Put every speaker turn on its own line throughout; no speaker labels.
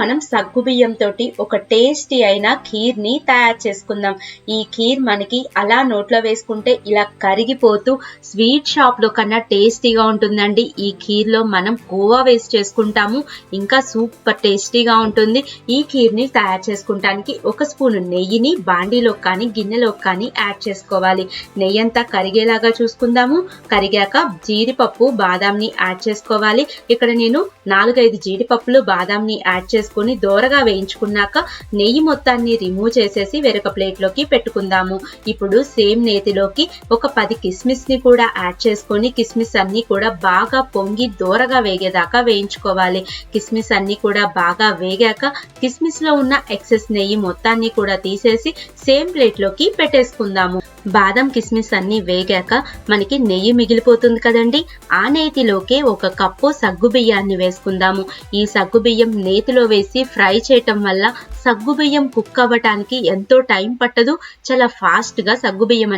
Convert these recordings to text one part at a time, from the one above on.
మనం సగ్గు బియ్యం తోటి ఒక టేస్టీ అయిన ఖీర్ని తయారు చేసుకుందాం. ఈ ఖీర్ మనకి అలా నోట్లో వేసుకుంటే ఇలా కరిగిపోతూ స్వీట్ షాప్లో కన్నా టేస్టీగా ఉంటుందండి. ఈ ఖీర్లో మనం కోవా వేస్ట్ చేసుకుంటాము. ఇంకా సూపర్ టేస్టీగా ఉంటుంది. ఈ ఖీర్ని తయారు చేసుకుంటానికి ఒక స్పూన్ నెయ్యిని బాండీలో కానీ గిన్నెలో కానీ యాడ్ చేసుకోవాలి. నెయ్యి అంతా కరిగేలాగా చూసుకుందాము. కరిగాక జీడిపప్పు బాదాంని యాడ్ చేసుకోవాలి. ఇక్కడ నేను నాలుగైదు జీడిపప్పులు బాదాంని యాడ్ చేసుకుని దోరగా వేయించుకున్నాక నెయ్యి మొత్తాన్ని రిమూవ్ చేసేసి వేరొక ప్లేట్లోకి పెట్టుకుందాము. ఇప్పుడు సేమ్ నేతిలోకి ఒక పది కిస్మిస్ని కూడా యాడ్ చేసుకొని కిస్మిస్ అన్ని కూడా బాగా పొంగి దోరగా వేగేదాకా వేయించుకోవాలి. కిస్మిస్ అన్ని కూడా బాగా వేగాక కిస్మిస్లో ఉన్న ఎక్సెస్ నెయ్యి మొత్తాన్ని కూడా తీసేసి సేమ్ ప్లేట్లోకి పెట్టేసుకుందాము. బాదం కిస్మిస్ అన్ని వేగాక మనకి నెయ్యి మిగిలిపోతుంది కదండి. ఆ నేతిలోకే ఒక కప్పు సగ్గు బియ్యాన్ని వేసుకుందాము. ఈ సగ్గు బియ్యం నేతిలో వేసి ఫ్రై చేయటం వల్ల సగ్గుబియ్యం కుక్ అవ్వటానికి ఎంతో టైం పట్టదు. చాలా ఫాస్ట్గా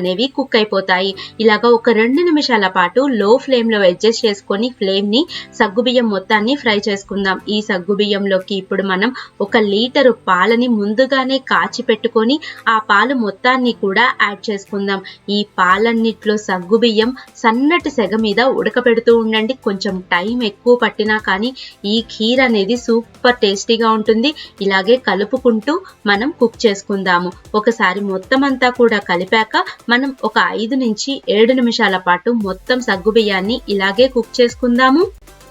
అనేవి కుక్ అయిపోతాయి. ఇలాగా ఒక రెండు నిమిషాల పాటు లో ఫ్లేమ్లో అడ్జస్ట్ చేసుకొని ఫ్లేమ్ని మొత్తాన్ని ఫ్రై చేసుకుందాం. ఈ సగ్గుబియ్యంలోకి ఇప్పుడు మనం ఒక లీటరు పాలని ముందుగానే కాచి పెట్టుకొని ఆ పాలు మొత్తాన్ని కూడా యాడ్ చేసుకుందాం. ఈ పాలన్నిట్లో సగ్గుబియ్యం సన్నటి సెగ మీద ఉడకపెడుతూ ఉండండి. కొంచెం టైం ఎక్కువ పట్టినా కానీ ఈ ఖీర్ అనేది సూపర్ టేస్టీగా ఉంటుంది. ఇలాగే కలుపు కలుపుకుంటూ మనం కుక్ చేసుకుందాము. ఒకసారి మొత్తం అంతా కూడా కలిపాక మనం ఒక ఐదు నుంచి ఏడు నిమిషాల పాటు మొత్తం సగ్గు బియ్యాన్ని ఇలాగే కుక్ చేసుకుందాము.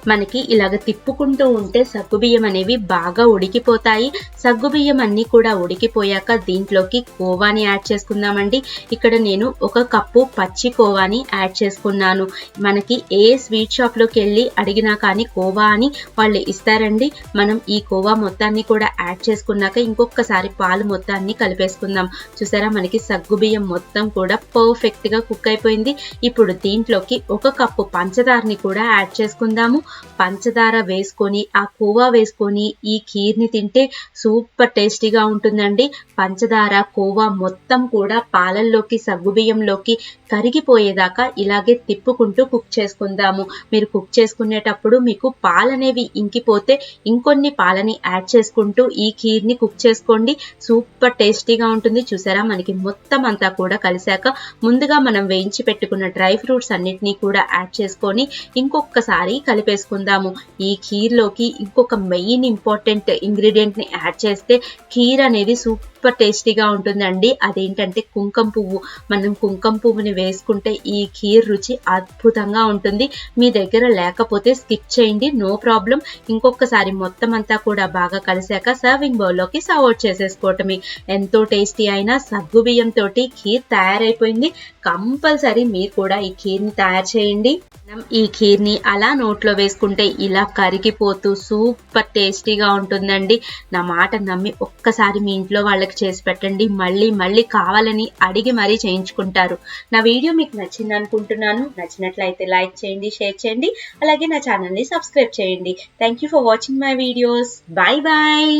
మనకి ఇలాగ తిప్పుకుంటూ ఉంటే సగ్గుబియ్యం అనేవి బాగా ఉడికిపోతాయి. సగ్గుబియ్యం అన్ని కూడా ఉడికిపోయాక దీంట్లోకి కోవాని యాడ్ చేసుకుందామండి. ఇక్కడ నేను ఒక కప్పు పచ్చి కోవాని యాడ్ చేసుకున్నాను. మనకి ఏ స్వీట్ షాప్లోకి వెళ్ళి అడిగినా కానీ కోవా అని వాళ్ళు ఇస్తారండి. మనం ఈ కోవా మొత్తాన్ని కూడా యాడ్ చేసుకున్నాక ఇంకొకసారి పాలు మొత్తాన్ని కలిపేసుకుందాం. చూసారా మనకి సగ్గుబియ్యం మొత్తం కూడా పర్ఫెక్ట్గా కుక్ అయిపోయింది. ఇప్పుడు దీంట్లోకి ఒక కప్పు పంచదారని కూడా యాడ్ చేసుకుందాము. పంచదార వేసుకొని ఆ కోవా వేసుకొని ఈ ఖీర్ని తింటే సూపర్ టేస్టీగా ఉంటుందండి. పంచదార కోవా మొత్తం కూడా పాలల్లోకి సగ్గుబియ్యంలోకి కరిగిపోయేదాకా ఇలాగే తిప్పుకుంటూ కుక్ చేసుకుందాము. మీరు కుక్ చేసుకునేటప్పుడు మీకు పాలనేవి ఇంకిపోతే ఇంకొన్ని పాలని యాడ్ చేసుకుంటూ ఈ ఖీర్ని కుక్ చేసుకోండి. సూపర్ టేస్టీగా ఉంటుంది. చూసారా? మనకి మొత్తం అంతా కూడా కలిసాక ముందుగా మనం వేయించి పెట్టుకున్న డ్రై ఫ్రూట్స్ అన్నిటినీ కూడా యాడ్ చేసుకొని ఇంకొకసారి కలిపేసుకుందాము. ఈ ఖీర్లోకి ఇంకొక మెయిన్ ఇంపార్టెంట్ ఇంగ్రీడియంట్ని యాడ్ చేస్తే ఖీర్ అనేది సూపర్ సూపర్ టేస్టీగా ఉంటుందండి. అదేంటంటే కుంకుమ పువ్వు. మనం కుంకుమ పువ్వుని వేసుకుంటే ఈ ఖీర్ రుచి అద్భుతంగా ఉంటుంది. మీ దగ్గర లేకపోతే స్కిప్ చేయండి నో ప్రాబ్లం. ఇంకొకసారి మొత్తం అంతా కూడా బాగా కలిసాక సర్వింగ్ బౌల్లోకి సర్వ్ అవుట్ చేసేసుకోవటమే. ఎంతో టేస్టీ అయిన సగ్గు బియ్యం తోటి ఖీర్ తయారైపోయింది. కంపల్సరీ మీరు కూడా ఈ ఖీర్ని తయారు చేయండి. మనం ఈ ఖీర్ని అలా నోట్లో వేసుకుంటే ఇలా కరిగిపోతూ సూపర్ టేస్టీగా ఉంటుందండి. నా మాట నమ్మి ఒక్కసారి మీ ఇంట్లో వాళ్ళకి చేసి పెట్టండి. మళ్ళీ మళ్ళీ కావాలని అడిగి మరీ చేయించుకుంటారు. నా వీడియో మీకు నచ్చింది అనుకుంటున్నాను. నచ్చినట్లయితే లైక్ చేయండి షేర్ చేయండి. అలాగే నా ఛానల్ని సబ్స్క్రైబ్ చేయండి. Thank you for watching my videos bye bye